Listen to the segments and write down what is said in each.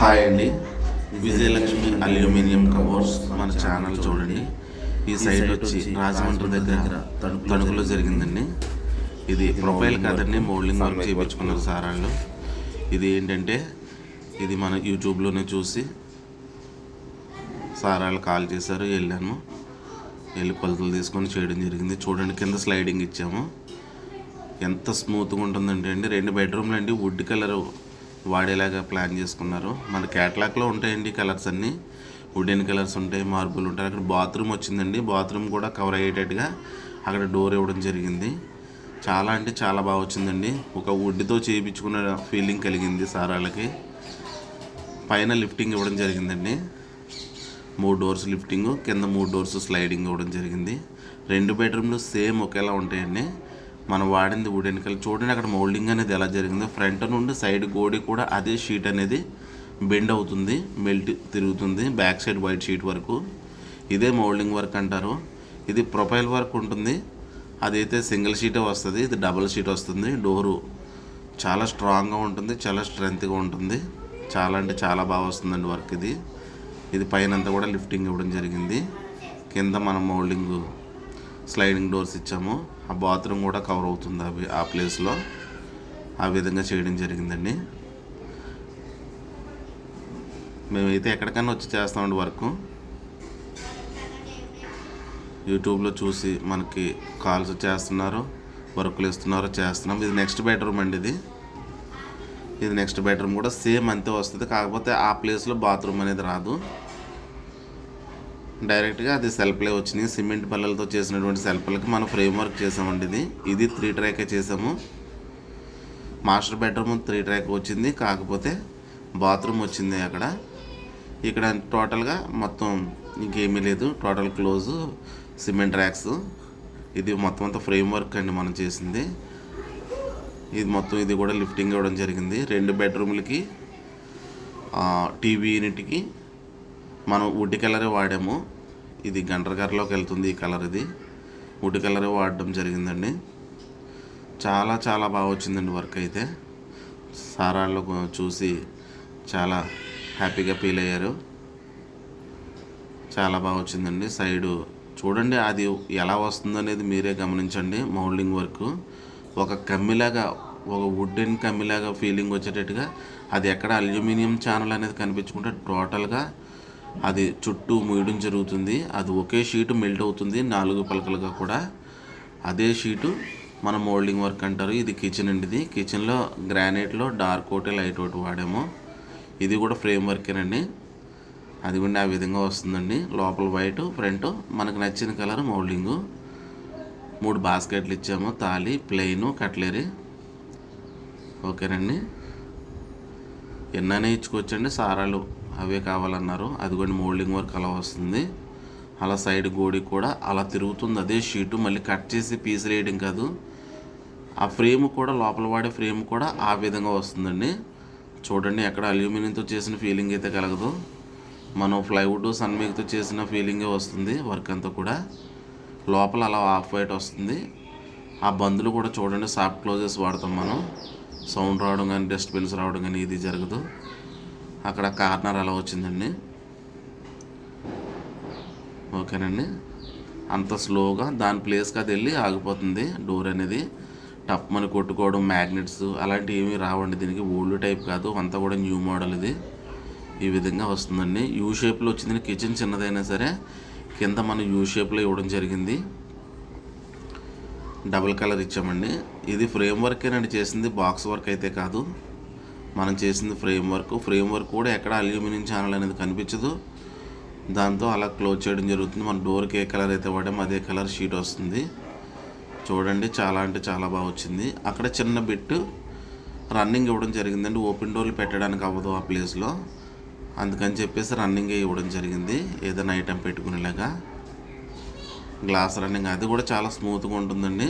Hi అండి. Vijayalakshmi aluminium covers మన channel చూడండి. ఈ సైడ్ వచ్చి రాజమండ్రి దగ్గర తణుకులో జరిగిందండి. ఇది ప్రొఫైల్ కాదండి మోల్డింగ్ వర్క్ చేయించుకున్నారు సారాళ్ళు. ఇది ఏంటంటే ఇది మన యూట్యూబ్లోనే చూసి సారాలు కాల్ చేశారు వెళ్ళాను వెళ్ళి కొలతలు తీసుకొని చేయడం జరిగింది. చూడండి కింద స్లైడింగ్ ఇచ్చాము. ఎంత స్మూత్గా ఉంటుందంటే అండి రెండు బెడ్రూమ్లు అండి వుడ్ కలర్ వాడేలాగా ప్లాన్ చేసుకున్నారు. మన క్యాట్లాక్లో ఉంటాయండి కలర్స్ అన్నీ. వుడెన్ కలర్స్ ఉంటాయి మార్బుల్ ఉంటాయి. అక్కడ బాత్రూమ్ వచ్చిందండి. బాత్రూమ్ కూడా కవర్ అయ్యేటట్టుగా అక్కడ డోర్ ఇవ్వడం జరిగింది. చాలా అంటే చాలా బాగా వచ్చిందండి. ఒక వుడ్తో చేయించుకున్న ఫీలింగ్ కలిగింది సార్ వాళ్ళకి. పైన లిఫ్టింగ్ ఇవ్వడం జరిగిందండి. మూడు డోర్స్ లిఫ్టింగ్ కింద మూడు డోర్స్ స్లైడింగ్ ఇవ్వడం జరిగింది. రెండు బెడ్రూమ్లు సేమ్ ఒకేలా ఉంటాయండి. మనం వాడింది వుడెన్ కలర్ చూడండి అక్కడ మోల్డింగ్ అనేది ఎలా జరిగిందో. ఫ్రంట్ నుండి సైడ్ గోడి కూడా అదే షీట్ అనేది బెండ్ అవుతుంది మెల్ట్ తిరుగుతుంది బ్యాక్ సైడ్ వైట్ షీట్ వరకు. ఇదే మోల్డింగ్ వర్క్ అంటారు. ఇది ప్రొఫైల్ వర్క్ ఉంటుంది. అదైతే సింగిల్ షీటే వస్తుంది ఇది డబుల్ షీట్ వస్తుంది. డోరు చాలా స్ట్రాంగ్గా ఉంటుంది చాలా స్ట్రెంత్గా ఉంటుంది. చాలా అంటే చాలా బాగా వస్తుందండి వర్క్ ఇది. ఇది పైన అంతా కూడా లిఫ్టింగ్ ఇవ్వడం జరిగింది. కింద మనం మోల్డింగ్ స్లైడింగ్ డోర్స్ ఇచ్చాము. ఆ బాత్రూమ్ కూడా కవర్ అవుతుంది అవి ఆ ప్లేస్లో ఆ విధంగా చేయడం జరిగిందండి. మేమైతే ఎక్కడికైనా వచ్చి చేస్తామండి వర్క్. యూట్యూబ్లో చూసి మనకి కాల్స్ చేస్తున్నారు వర్కులు ఇస్తున్నారు చేస్తున్నాం. ఇది నెక్స్ట్ బెడ్రూమ్ అండి ఇది. ఇది నెక్స్ట్ బెడ్రూమ్ కూడా సేమ్ అంతే వస్తుంది. కాకపోతే ఆ ప్లేస్లో బాత్రూమ్ అనేది రాదు. డైరెక్ట్గా అది సెల్ఫ్లే వచ్చినాయి. సిమెంట్ బల్లలతో చేసినటువంటి సెల్ఫ్లకి మనం ఫ్రేమ్ వర్క్ చేసామండి ఇది. ఇది త్రీ ట్రాకే చేసాము. మాస్టర్ బెడ్రూమ్ త్రీ ట్రాక్ వచ్చింది. కాకపోతే బాత్రూమ్ వచ్చింది అక్కడ. ఇక్కడ టోటల్గా మొత్తం ఇంకేమీ లేదు. Total close cement racks. ఇది మొత్తం అంతా ఫ్రేమ్ వర్క్ అండి మనం చేసింది. ఇది మొత్తం ఇది కూడా లిఫ్టింగ్ ఇవ్వడం జరిగింది. రెండు బెడ్రూమ్లకి టీవీ యూనిట్కి మనం వుడ్ కలరే వాడాము. ఇది గంటర వెళ్తుంది ఈ కలర్ ఇది. వుడ్ కలరే వాడడం జరిగిందండి. చాలా చాలా బాగా వచ్చిందండి వర్క్ అయితే. సారాళ్ళు చూసి చాలా హ్యాపీగా ఫీల్ అయ్యారు. చాలా బాగా వచ్చిందండి. సైడు చూడండి అది ఎలా వస్తుందో అనేది మీరే గమనించండి. మౌల్డింగ్ వర్క్ ఒక కమ్మిలాగా ఒక వుడెన్ కమ్మిలాగా ఫీలింగ్ వచ్చేటట్టుగా అది ఎక్కడ అల్యూమినియం ఛానల్ అనేది కనిపించుకుంటే టోటల్గా అది చుట్టూ మూయడం జరుగుతుంది. అది ఒకే షీటు మెల్ట్ అవుతుంది నాలుగు పలకలుగా కూడా. అదే షీటు మన మోల్డింగ్ వర్క్ అంటారు. ఇది కిచెన్ అండి ఇది. కిచెన్లో గ్రానైట్లో డార్క్ ఒకటి లైట్ ఒకటి వాడాము. ఇది కూడా ఫ్రేమ్ వర్కేనండి. అది కూడా ఆ విధంగా వస్తుందండి. లోపల వైట్ ఫ్రంట్. మనకు నచ్చిన కలర్ మోల్డింగు. మూడు బాస్కెట్లు ఇచ్చాము. తాళి ప్లెయిన్ కట్లరీ. ఓకేనండి. ఎన్నైనా ఇచ్చుకోవచ్చండి. సారాలు. అవే కావాలన్నారు. అదిగోండి మోల్డింగ్ వర్క్ అలా వస్తుంది. అలా సైడ్ గోడి కూడా అలా తిరుగుతుంది. అదే షీటు మళ్ళీ కట్ చేసి పీస్ వేయడం కాదు. ఆ ఫ్రేమ్ కూడా లోపల వాడే ఫ్రేమ్ కూడా ఆ విధంగా వస్తుందండి. చూడండి ఎక్కడ అల్యూమినియంతో చేసిన ఫీలింగ్ అయితే కలగదు. మనం ప్లైవుడ్ సన్మేక్తో చేసిన ఫీలింగే వస్తుంది వర్క్ అంతా కూడా. లోపల అలా ఆఫ్ వైట్ వస్తుంది. ఆ బందులు కూడా చూడండి సాఫ్ట్ క్లోజెస్ వాడతాం మనం. సౌండ్ రావడం కానీ డస్ట్బిన్స్ రావడం కానీ ఇది జరగదు. అక్కడ కార్నర్ అలా వచ్చిందండి. ఓకేనండి. అంత స్లోగా దాని ప్లేస్కి అది వెళ్ళి ఆగిపోతుంది డోర్ అనేది. టప్మని కొట్టుకోవడం మ్యాగ్నెట్స్ అలాంటివి ఏమీ రావండి. దీనికి ఓల్డ్ టైప్ కాదు అంతా కూడా న్యూ మోడల్ ఇది. ఈ విధంగా వస్తుందండి. యూ షేప్లో వచ్చింది కిచెన్ చిన్నదైనా సరే కింద మనం యూ షేప్లో ఇవ్వడం జరిగింది. డబుల్ కలర్ ఇచ్చామండి. ఇది ఫ్రేమ్ వర్కేనండి చేసింది బాక్స్ వర్క్ అయితే కాదు. మనం చేసింది ఫ్రేమ్ వర్క్ ఫ్రేమ్ వర్క్ కూడా ఎక్కడ అల్యూమినియం ఛానల్ అనేది కనిపించదు. దాంతో అలా క్లోజ్ చేయడం జరుగుతుంది. మన డోర్కి ఏ కలర్ అయితే వాడామో అదే కలర్ షీట్ వస్తుంది. చూడండి చాలా అంటే చాలా బాగా వచ్చింది. అక్కడ చిన్న బిట్ రన్నింగ్ ఇవ్వడం జరిగిందండి. ఓపెన్ డోర్లు పెట్టడానికి అవ్వదు ఆ ప్లేస్లో అందుకని చెప్పేసి రన్నింగ్ ఇవ్వడం జరిగింది. ఏదైనా ఐటెం పెట్టుకునేలాగా. గ్లాస్ రన్నింగ్ అది కూడా చాలా స్మూత్గా ఉంటుందండి.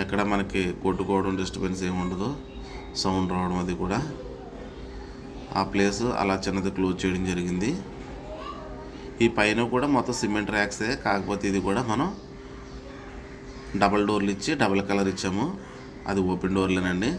ఎక్కడ మనకి కొట్టుకోవడం డిస్టర్బెన్స్ ఏమి ఉండదు. సౌండ్ రావడం అది కూడా. ఆ ప్లేస్ అలా చిన్నది క్లోజ్ చేయడం జరిగింది. ఈ పైన కూడా మొత్తం సిమెంట్ ర్యాక్సే కాకపోతే ఇది కూడా మనం డబల్ డోర్లు ఇచ్చి డబల్ కలర్ ఇచ్చాము. అది ఓపెన్ డోర్లేనండి.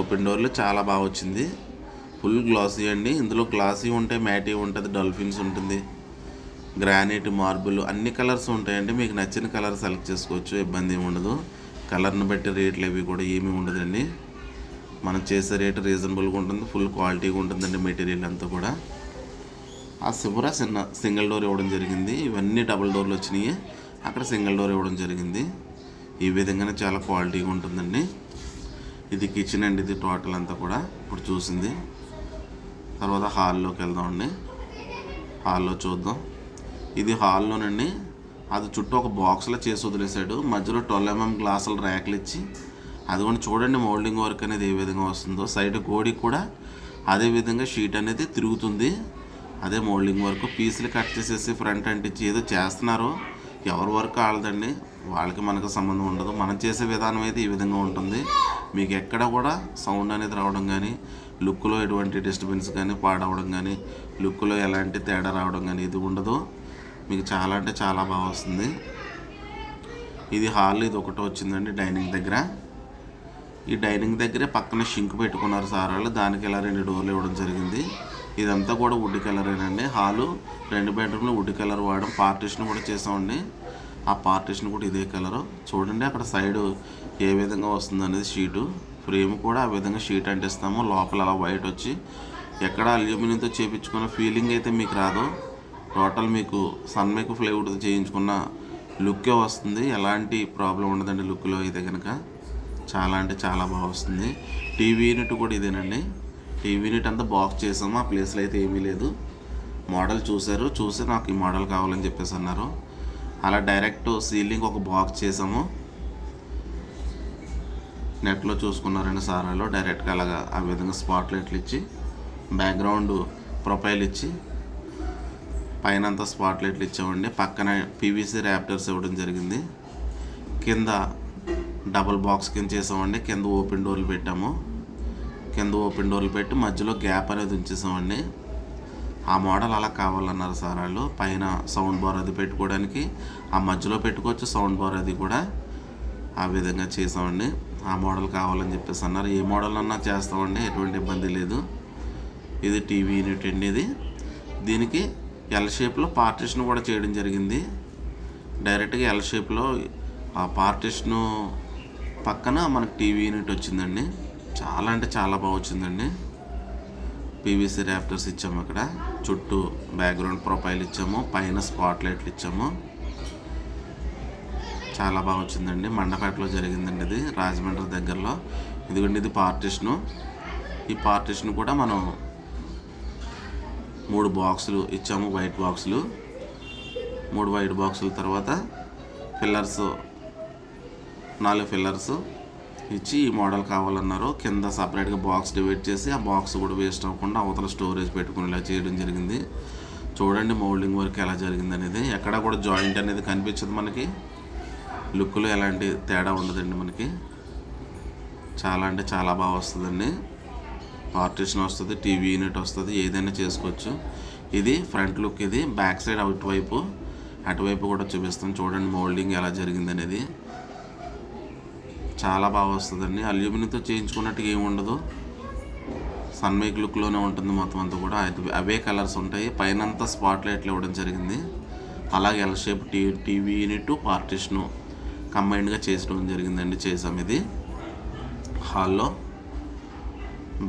ఓపెన్ డోర్లు చాలా బాగా వచ్చింది. ఫుల్ గ్లాసీ అండి. ఇందులో గ్లాసీ ఉంటాయి మ్యాటీ ఉంటుంది డల్ఫిన్స్ ఉంటుంది గ్రానైట్ మార్బుల్ అన్ని కలర్స్ ఉంటాయండి. మీకు నచ్చిన కలర్ సెలెక్ట్ చేసుకోవచ్చు ఇబ్బంది ఏమి ఉండదు. కలర్ని బట్టి రేట్లు అవి కూడా ఏమీ ఉండదండి. మనం చేసే రేటు రీజనబుల్గా ఉంటుంది ఫుల్ క్వాలిటీగా ఉంటుందండి మెటీరియల్ అంతా కూడా. ఆ శివరా చిన్న సింగిల్ డోర్ ఇవ్వడం జరిగింది. ఇవన్నీ డబుల్ డోర్లు వచ్చినాయి. అక్కడ సింగిల్ డోర్ ఇవ్వడం జరిగింది. ఈ విధంగానే చాలా క్వాలిటీగా ఉంటుందండి. ఇది కిచెన్ అండి ఇది టోటల్ అంతా కూడా ఇప్పుడు చూసింది. తర్వాత హాల్లోకి వెళ్దామండి. హాల్లో చూద్దాం. ఇది హాల్లోనండి. అది చుట్టూ ఒక బాక్స్లో చేసి వదిలేశాడు. మధ్యలో ట్వెల్వ్ ఎంఎం గ్లాసులు ర్యాక్లు ఇచ్చి అది కూడా చూడండి మోల్డింగ్ వర్క్ అనేది ఏ విధంగా వస్తుందో. సైడ్ గోడికి కూడా అదే విధంగా షీట్ అనేది తిరుగుతుంది. అదే మోల్డింగ్ వర్క్ పీసులు కట్ చేసేసి ఫ్రంట్ అంటించి ఏదో చేస్తున్నారు ఎవరి వర్క్ వాళ్ళదండి. వాళ్ళకి మనకు సంబంధం ఉండదు. మనం చేసే విధానం అయితే ఈ విధంగా ఉంటుంది. మీకు ఎక్కడ కూడా సౌండ్ అనేది రావడం కానీ లుక్లో ఎటువంటి డిస్టర్బెన్స్ కానీ పాడవడం కానీ లుక్లో ఎలాంటి తేడా రావడం కానీ ఇది ఉండదు. మీకు చాలా అంటే చాలా బాగా వస్తుంది. ఇది హాల్ ఇది ఒకటి వచ్చిందండి డైనింగ్ దగ్గర. ఈ డైనింగ్ దగ్గరే పక్కన షింక్ పెట్టుకున్నారు సార్ వాళ్ళు. దానికి ఇలా రెండు డోర్లు ఇవ్వడం జరిగింది. ఇదంతా కూడా వుడ్ కలరేనండి. హాలు రెండు బెడ్రూమ్లో వుడ్ కలర్ వాడడం పార్టీషన్ కూడా చేసామండి ఆ పార్టీషన్ కూడా ఇదే కలరు. చూడండి అక్కడ సైడ్ ఏ విధంగా వస్తుంది అనేది షీటు. ఫ్రేమ్ కూడా ఆ విధంగా షీట్ అంటిస్తాము. లోపల అలా వైట్ వచ్చి ఎక్కడ అల్యూమినియంతో చేపించుకున్న ఫీలింగ్ అయితే మీకు రాదు. టోటల్ మీకు సన్మేక్ ఫ్లైవుడ్ చేయించుకున్న లుక్కే వస్తుంది. ఎలాంటి ప్రాబ్లం ఉండదండి లుక్లో అయితే కనుక చాలా అంటే చాలా బాగా వస్తుంది. టీవీ యూనిట్ కూడా ఇదేనండి. టీవీ యూనిట్ అంతా బాక్స్ చేసాము. ఆ ప్లేస్లో అయితే ఏమీ లేదు. మోడల్ చూశారు. చూసి నాకు ఈ మోడల్ కావాలని చెప్పేసి అన్నారు. అలా డైరెక్ట్ సీలింగ్ ఒక బాక్స్ చేసాము. నెట్లో చూసుకున్నారండి సారాలో. డైరెక్ట్గా అలాగా ఆ విధంగా స్పాట్ లైట్లు ఇచ్చి బ్యాక్గ్రౌండ్ ప్రొఫైల్ ఇచ్చి పైన అంతా స్పాట్ లైట్లు ఇచ్చామండి పక్కన పీవీసీ ర్యాప్టర్స్ ఇవ్వడం జరిగింది. కింద డబుల్ బాక్స్ కింద చేసామండి. కింద ఓపెన్ డోర్లు పెట్టాము. కింద ఓపెన్ డోర్లు పెట్టి మధ్యలో గ్యాప్ అనేది ఉంచేసామండి. ఆ మోడల్ అలా కావాలన్నారు సార్ వాళ్ళు. పైన సౌండ్ బార్ అది పెట్టుకోవడానికి ఆ మధ్యలో పెట్టుకోవచ్చు సౌండ్ బార్ అది కూడా ఆ విధంగా చేసామండి. ఆ మోడల్ కావాలని చెప్పేసి అన్నారు. ఏ మోడల్ అన్నా చేస్తామండి ఎటువంటి ఇబ్బంది లేదు. ఇది టీవీ యూనిట్ అండి ఇది. దీనికి ఎల్ షేప్లో పార్టీషన్ కూడా చేయడం జరిగింది. డైరెక్ట్గా ఎల్ షేప్లో ఆ పార్టిషను పక్కన మనకు టీవీ యూనిట్ వచ్చిందండి. చాలా అంటే చాలా బాగా వచ్చిందండి. పీవీసీ ర్యాప్టర్స్ ఇచ్చాము అక్కడ. చుట్టూ బ్యాక్గ్రౌండ్ ప్రొఫైల్ ఇచ్చాము. పైన స్పాట్ లైట్లు ఇచ్చాము. చాలా బాగా వచ్చిందండి. మండపేటలో జరిగిందండి ఇది. రాజమండ్రి దగ్గరలో. ఇదిగోండి ఇది పార్టీషను ఈ పార్టిషన్ కూడా మనం మూడు బాక్సులు ఇచ్చాము వైట్ బాక్సులు. మూడు వైట్ బాక్సుల తర్వాత ఫిల్లర్స్ నాలుగు ఫిల్లర్స్ ఇచ్చి ఈ మోడల్ కావాలన్నారు. కింద సపరేట్గా బాక్స్ డివైడ్ చేసి ఆ బాక్స్ కూడా వేస్ట్ అవ్వకుండా అవతల స్టోరేజ్ పెట్టుకునేలా చేయడం జరిగింది. చూడండి మౌల్డింగ్ వర్క్ ఎలా జరిగింది అనేది. ఎక్కడ కూడా జాయింట్ అనేది కనిపించదు మనకి. లుక్లో ఎలాంటి తేడా ఉండదండి మనకి. చాలా అంటే చాలా బాగా వస్తుందండి. పార్టీషన్ వస్తుంది టీవీ యూనిట్ వస్తుంది ఏదైనా చేసుకోవచ్చు. ఇది ఫ్రంట్ లుక్ ఇది బ్యాక్ సైడ్ అటువైపు అటువైపు కూడా చూపిస్తాం. చూడండి మోల్డింగ్ ఎలా జరిగింది అనేది. చాలా బాగా వస్తుందండి. అల్యూమినియంతో చేయించుకున్నట్టు ఏమి ఉండదు. సన్మేక్ లుక్లోనే ఉంటుంది మొత్తం అంతా కూడా. అవే కలర్స్ ఉంటాయి. పైన అంతా స్పాట్ లైట్లు ఇవ్వడం జరిగింది. అలాగే L shape T TV unit partition కంబైన్డ్గా చేసడం జరిగిందండి చేసాం ఇది. హాల్లో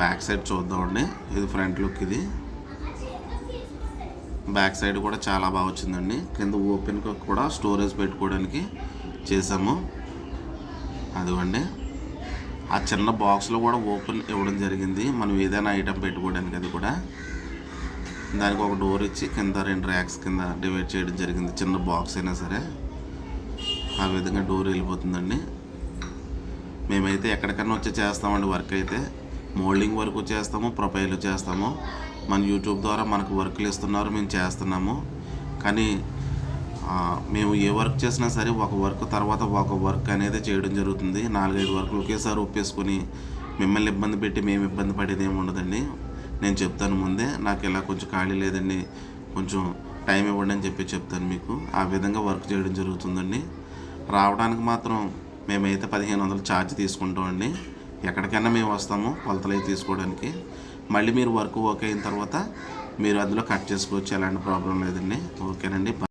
బ్యాక్ సైడ్ చూద్దామండి ఇది ఫ్రంట్ లుక్ ఇది. బ్యాక్ సైడ్ కూడా చాలా బాగా వచ్చిందండి. కింద ఓపెన్గా కూడా స్టోరేజ్ పెట్టుకోవడానికి చేసాము అదిగోండి. ఆ చిన్న బాక్స్లో కూడా ఓపెన్ ఇవ్వడం జరిగింది. మనం ఏదైనా ఐటెం పెట్టుకోవడానికి అది కూడా. దానికి ఒక డోర్ ఇచ్చి కింద రెండు ర్యాక్స్ కింద డివైడ్ చేయడం జరిగింది. చిన్న బాక్స్ అయినా సరే. ఆ విధంగా డోర్ వెళ్ళిపోతుందండి. మేమైతే ఎక్కడికన్నా వచ్చి చేస్తామండి వర్క్ అయితే. మోల్డింగ్ వర్క్ చేస్తాము ప్రొఫైల్ చేస్తాము. మన యూట్యూబ్ ద్వారా మనకు వర్క్లు ఇస్తున్నారు మేము చేస్తున్నాము. కానీ మేము ఏ వర్క్ చేసినా సరే ఒక వర్క్ తర్వాత ఒక వర్క్ అనేది చేయడం జరుగుతుంది. నాలుగైదు వర్క్లు ఒకేసారి ఒప్పేసుకొని మిమ్మల్ని ఇబ్బంది పెట్టి మేము ఇబ్బంది పడేది ఏమి ఉండదండి. నేను చెప్తాను ముందే నాకు ఇలా కొంచెం ఖాళీ లేదండి కొంచెం టైం ఇవ్వండి అని చెప్పి చెప్తాను మీకు. ఆ విధంగా వర్క్ చేయడం జరుగుతుందండి. రావడానికి మాత్రం మేమైతే పదిహేను వందలు ఛార్జ్ తీసుకుంటామండి. ఎక్కడికైనా మేము వస్తాము కొలతలు అవి తీసుకోవడానికి. మళ్ళీ మీరు వర్క్ ఓకే అయిన తర్వాత మీరు అందులో కట్ చేసుకోవచ్చు ఎలాంటి ప్రాబ్లం లేదండి. ఓకేనండి.